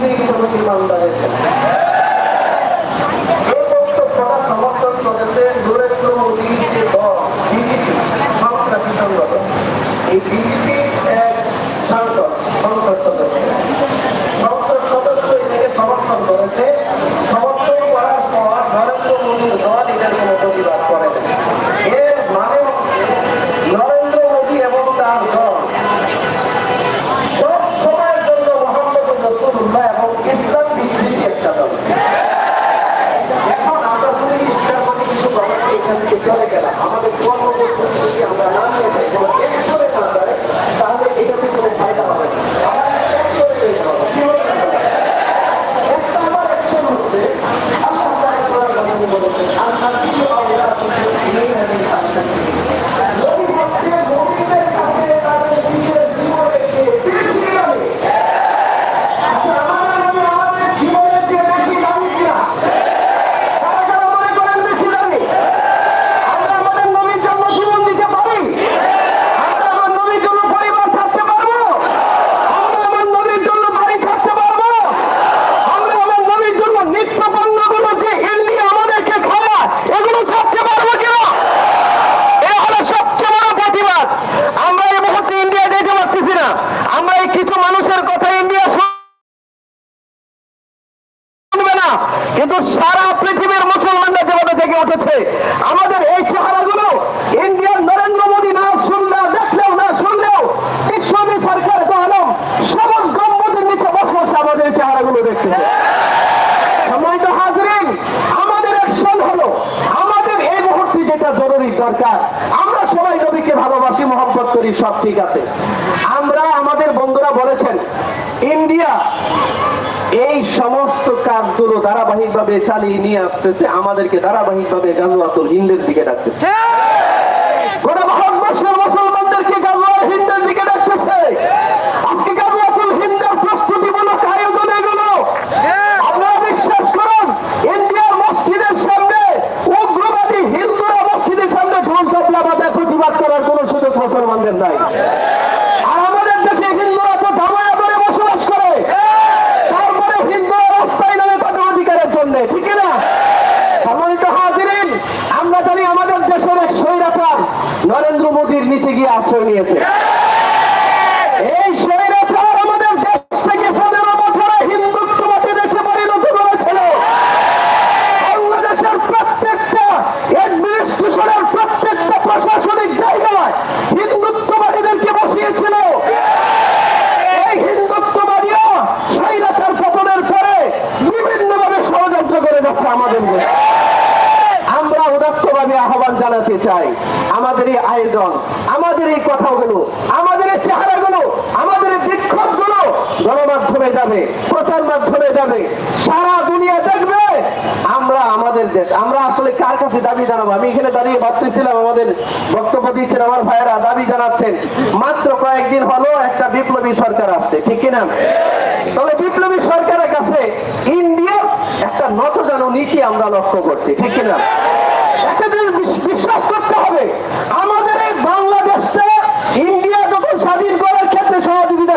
পৃথিবীর কোনো ইমানদারের। এই বক্তব্যটা সমর্থন করেছে নরেন্দ্র এই বিজেপি এক সাংসদ সংসদ সদস্য সংসদ সদস্য এটাকে সমর্থন করেছে সমর্থন করার পর নরেন্দ্র মোদীর দল এটার কোনো প্রতিবাদ করে না। এর মানে হচ্ছে নরেন্দ্র মোদী এবং তার দল সব সময়ের জন্য মোহাম্মদ রসুল্লাহ এবং ইসলাম বিদ্বেষী একটা দল এখন আমরা যদি ইচ্ছা করি কিছু বাবাকে এখান থেকে চলে গেলাম আমাদের কর্মপদ্ধতি যদি আমরা না নিয়ে যাই কোনো এক করে না যায় তাহলে এটাতে কোনো ফায়দা হবে না আমাদের এক করে যেতে হবে। কি হবে না? একটা আমার action হচ্ছে, আল্লাহ তাআলা কোরআন কারিমে বলেছেন, "আল-হাকিম আল্লাহ তুসলিমিনা মিন আল-হাকিম।" নবী হচ্ছে মুমিনদের কাছে তাদের নিজের জীবনের চেয়ে বেশি দামি। আচ্ছা, আমাদের নবী আমাদের জীবনের চেয়ে বেশি দামি কিনা? তারা যারা মনে করেন বেশি দামি, আমরা আমাদের নবীর জন্য জীবন দিতে পারি আমরা আমার নবীর জন্য পরিবার ছাড়তে পারব আমরা আমার নবীর জন্য বাড়ি ছাড়তে পারব আমরা আমার নবীর জন্য নিত্য পণ্যগুলো যে ইন্ডিয়া আমাদেরকে খাওয়া এগুলো ছাড়তে পারব কিনা এ হলো সবচেয়ে বড় প্রতিবাদ আমরা এই মুহূর্তে ইন্ডিয়া যেতে পারতেছি না আমরা এই কিছু মানুষের কথা ইন্ডিয়া শুনবে না, কিন্তু সারা পৃথিবীর মুসলমানরা যেভাবে থেকে উঠেছে, আমাদের এই চেহারাগুলো ইন্ডিয়ান নরেন্দ্র মোদী না শুনলেও, দেখলেও না শুনলেও বিশ্ববী সরকার আলম, সবুজ গম্বুজের নিচে বসে বসে আমাদের চেহারাগুলো দেখতেছে সময় তো হাজরিন, আমাদের অ্যাকশন হলো, আমাদের এই মুহূর্তে যেটা জরুরি দরকার, আমরা সবাই নবীকে ভালোবাসি, মহব্বত করি, সব ঠিক আছে। আমরা, আমাদের বন্ধুরা বলেছেন, ইন্ডিয়া এই সমস্ত কাজগুলো ধারাবাহিকভাবে চালিয়ে নিয়ে আসতেছে আমাদেরকে ধারাবাহিকভাবে গাজওয়াতুল হিন্দের দিকে ডাকতেছে গোটা ভারতবর্ষের মুসলমানদেরকে গাজওয়াতুল হিন্দের দিকে ডাকতেছে আজকে গাজওয়াতুল হিন্দের প্রস্তুতিমূলক আয়োজন এগুলো আপনারা বিশ্বাস করুন ইন্ডিয়ার মসজিদের সামনে উগ্রবাদী হিন্দুরা মসজিদের সামনে ঢোল তবলা বাজায় প্রতিবাদ করার কোন সুযোগ মুসলমানদের নাই আর আমাদের দেশে হিন্দুরা তো ধামায়া ধরে বসবাস করে তারপরে হিন্দুরা রাস্তায় নামে তাদের অধিকারের জন্য ঠিক না সম্মানিত হাজিরিন আমরা জানি আমাদের দেশের এক স্বৈরাচার নরেন্দ্র মোদীর নিচে গিয়ে আশ্রয় নিয়েছে এই স্বৈরাচার আমাদের দেশ থেকে পনেরো বছরে হিন্দুত্ববাদী দেশে পরিণত করেছিল। বাংলাদেশের প্রত্যেকটা প্রত্যেকটা প্রশাসনিক জায়গায় হিন্দুত্ববাদীদেরকে বসিয়েছিল। এই স্বৈরাচার পতনের পরে বিভিন্নভাবে ষড়যন্ত্র করে যাচ্ছে আমাদের আমরা উদাত্তভাবে আহ্বান জানাতে চাই আমাদের এই আয়োজন আমাদের এই কথাগুলো, আমাদের এই চেহারাগুলো, আমাদের এই বিক্ষোভগুলো গণমাধ্যমে যাবে, প্রচার মাধ্যমে যাবে, সারা দুনিয়া দেখবে। আমরা আমাদের দেশ, আমরা আসলে কার কাছে দাবি জানাব? আমি এখানে দাঁড়িয়ে ভাবতেছিলাম, আমাদের বক্তব্য দিচ্ছেন আমার ভাইয়েরা, দাবি জানাচ্ছেন। মাত্র কয়েকদিন হলো একটা বিপ্লবী সরকার আসছে, ঠিক কিনা? তবে বিপ্লবী সরকারের কাছে ইন্ডিয়ার একটা নতজান নীতি আমরা লক্ষ্য করছি, ঠিক কিনা? একটা জিনিস বিশ্বাস করতে হবে, আমাদের এই বাংলাদেশটা ইন্ডিয়া যখন স্বাধীন করার ক্ষেত্রে সহযোগিতা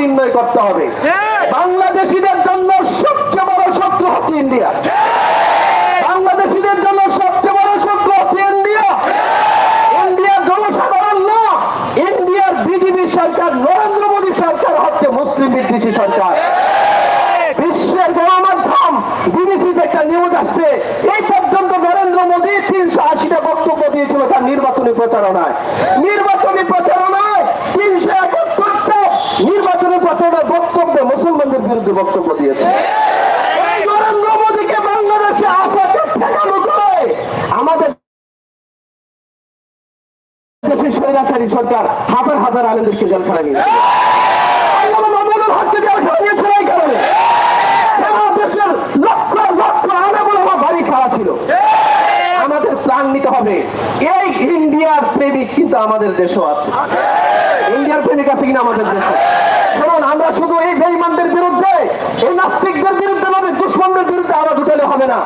নির্ণয় করতে হবে। হ্যাঁ। বাংলাদেশিদের জন্য সবচেয়ে বড় শত্রু হচ্ছে ইন্ডিয়া। হ্যাঁ। বাংলাদেশিদের জন্য সবচেয়ে বড় শত্রু হচ্ছে ইন্ডিয়া। ইন্ডিয়ার জনসাধারণ না। ইন্ডিয়ার বিজেপি সরকার নরেন্দ্র মোদী সরকার হচ্ছে মুসলিম বিদেশি সরকার। হ্যাঁ। বিশ্বের গণমাধ্যম বিবিসিতে একটা নিউজ আসছে। এই পর্যন্ত নরেন্দ্র মোদী তিনশো আশিটা বক্তব্য দিয়েছিল তার নির্বাচনী প্রচারণায়। নির্বাচন বিরুদ্ধে বক্তব্য দিয়েছে। আমাদের কারণে। প্ল্যান নিতে হবে। এই ইন্ডিয়ার প্রেমিক কিন্তু আমাদের দেশেও আছে। ইন্ডিয়ার প্রেমিক আছে কিনা আমাদের দেশে শুনুন আমরা শুধু এই বেইমানদের বিরুদ্ধে এই নাস্তিকদের বিরুদ্ধে নবীর দুশ্মনদের বিরুদ্ধে আওয়াজ উঠালে হবে না।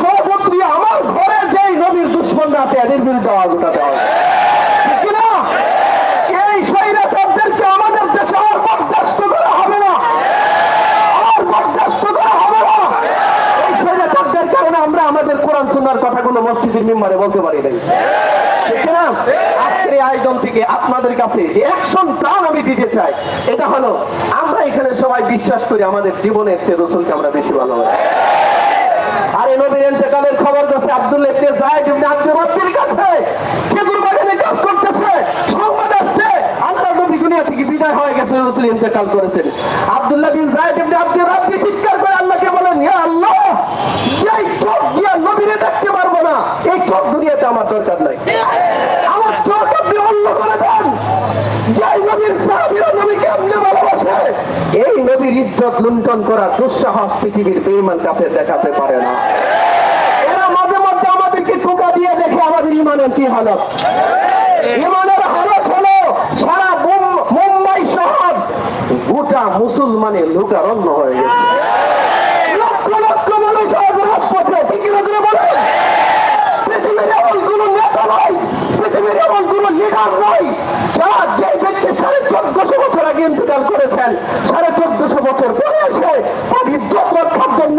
সর্বত্র আমার ঘরে যেই নবীর দুশ্মনরা আছে, এদের বিরুদ্ধে আওয়াজ উঠাতে হবে। আমরা আমাদের কোরআন সুন্নার কথাগুলো মসজিদের মেম্বারে বলতে পারি নাই। ঠিক না আয়োজন থেকে আপনাদের কাছে অ্যাকশন প্ল্যান আমি দিতে চাই, এটা হলো আমরা এখানে সবাই বিশ্বাস করি আমাদের জীবনের চেয়ে রসুলকে আমরা বেশি ভালোবাসি। নবীর খবর কাছে আব্দুল কাছে। আল্লাহ বলেন আল্লাহ পারব না, এই দুনিয়াতে আমার দরকার নাই আমার চোখ আপনি অন্য করে দেন যেই নবীর সাহাবীরা নবীকে এই নবীর ইজ্জত লুণ্ঠন করা দুঃসাহস পৃথিবীর বেঈমান কাছে দেখাতে পারে না। এরা মাঝে মধ্যে আমাদেরকে টোকা দিয়ে দেখে আমাদের ইমানের কি হালত। ইমানের হালত হলো সারা মুম্বাই শহর গোটা মুসলমানের লুকারণ্য হয়ে গেছে। পৃথিবীর এমন কোন নেতা নয়, পৃথিবীর এমন কোন লিডার নয় যারা যে ব্যক্তি সাড়ে চোদ্দশো বছর আগে ইন্তেকাল করেছেন সাড়ে চোদ্দশো বছর পরে এসে তার ইজ্জত রক্ষার জন্য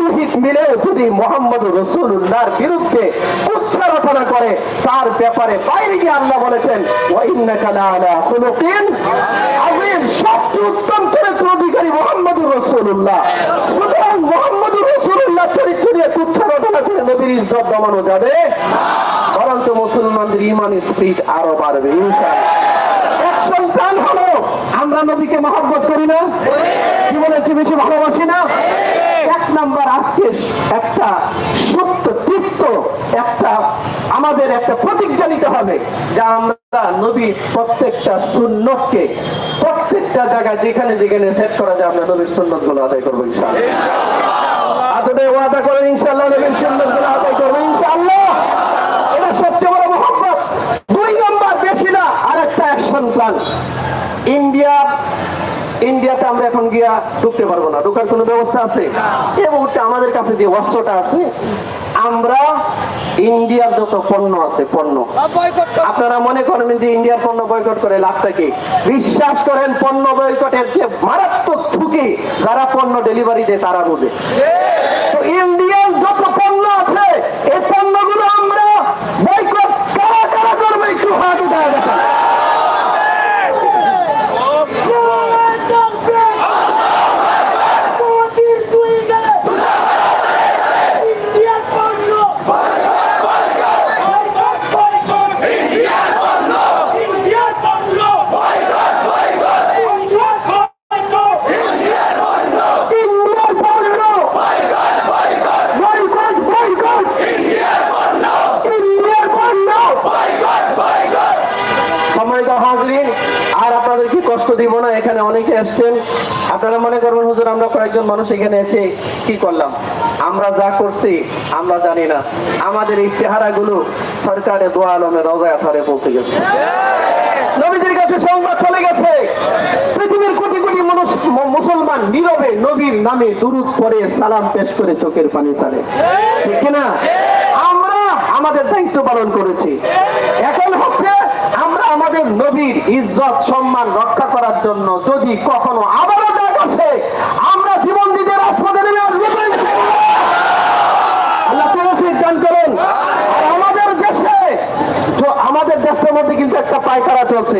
পুরোহিত মিলেও যদি মোহাম্মদ রসুল্লাহর বিরুদ্ধে উচ্চারণা করে, তার ব্যাপারে বাইরে গিয়ে আল্লাহ বলেছেন মুসলমানদের ইমান স্পিড আরও বাড়বে অ্যাকশন প্ল্যান হলো আমরা নবীকে মহব্বত করি না। জীবনের চেয়ে বেশি ভালোবাসি না, এক নাম্বার আজকে একটা সত্য, তৃপ্ত একটা, আমাদের একটা প্রতিজ্ঞা নিতে হবে যা আমরা নবী প্রত্যেকটা সুন্নতকে প্রত্যেকটা জায়গায় যেখানে যেখানে সেট করা যায় আমরা নবীর সুন্নতগুলো আদায় করব আদরে ওয়াদা করেন নবীর সুন্নতগুলো আদায় করব এটা বড় মহব্বত। দুই নম্বর বেশি না আর একটা অ্যাকশন প্ল্যান ইন্ডিয়া, ইন্ডিয়াতে আমরা এখন গিয়া ঢুকতে পারব না। ঢোকার কোনো ব্যবস্থা আছে? এই মুহূর্তে আমাদের কাছে যে অস্ত্রটা আছে, আমরা ইন্ডিয়ার যত পণ্য আছে, পণ্য। আপনারা মনে করবেন যে ইন্ডিয়ার পণ্য বয়কট করে লাভটা কি? বিশ্বাস করেন, পণ্য বয়কটের যে মারাত্মক ঝুঁকি, যারা পণ্য ডেলিভারি দেয়, তারা বোঝে। তো ইন্ডিয়ান যত পণ্য আছে এই পণ্যগুলো আমরা বয়কট কারা কারা করবে একটু হাত উঠে দেখা ইন্ডিয়ার পণ্য বয়কট বয়কট ইন্ডিয়ার পণ্য সম্মানিত হাজরিন আর আপনাদেরকে কষ্ট দিব না, এখানে অনেকে এসছেন আপনারা মনে করবেন, হুজুর, আমরা কয়েকজন মানুষ এখানে এসে কি করলাম? আমরা যা করছি, আমরা জানি না। আমাদের এই চেহারাগুলো সরকারের দোয়া আলমের রজায় আথারে পৌঁছে গেছে। নবীদের কাছে সংবাদ চলে গেছে। পৃথিবীর কোটি কোটি মানুষ মুসলমান নীরবে নবীর নামে দুরুদ পরে সালাম পেশ করে চোখের পানি ছাড়ে। ঠিক কিনা? আমরা আমাদের দায়িত্ব পালন করেছি। এখন হচ্ছে আমাদের নবীর ইজ্জত, সম্মান রক্ষা করার জন্য যদি কখনো আবারও ডাক আসে আমরা জীবন দিতে রাজপথে নেমে আসব। আল্লাহ দান আমাদের দেশে আমাদের দেশের মধ্যে কিন্তু একটা পায়খানা চলছে।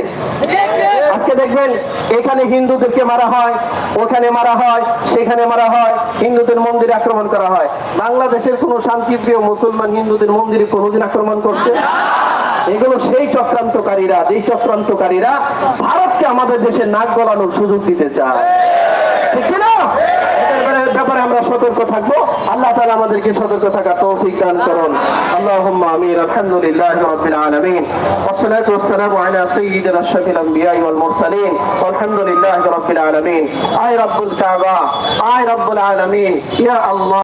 আজকে দেখবেন, এখানে হিন্দুদেরকে মারা হয়, ওখানে মারা হয়, সেখানে মারা হয়, হিন্দুদের মন্দিরে আক্রমণ করা হয়। বাংলাদেশের কোন শান্তিপ্রিয় মুসলমান হিন্দুদের মন্দিরে কোনোদিন আক্রমণ করছে? এগুলো সেই চক্রান্তকারীরা যেই চক্রান্তকারীরা ভারতকে আমাদের দেশে নাক গলানোর সুযোগ দিতে চায় ঠিক কি না এটার ব্যাপারে- ব্যাপারে আমরা সতর্ক থাকবো আল্লাহ তাআলা আমাদেরকে সতর্ক থাকা তৌফিক দান করুন আল্লাহুম্মা আমিন আলহামদুলিল্লাহি রাব্বিল আলামিন والصلاه والسلام على سيدنا اشرف الانبياء والمرسلين والحمد لله رب العالمين اي رب الكعبه اي رب العالمين يا الله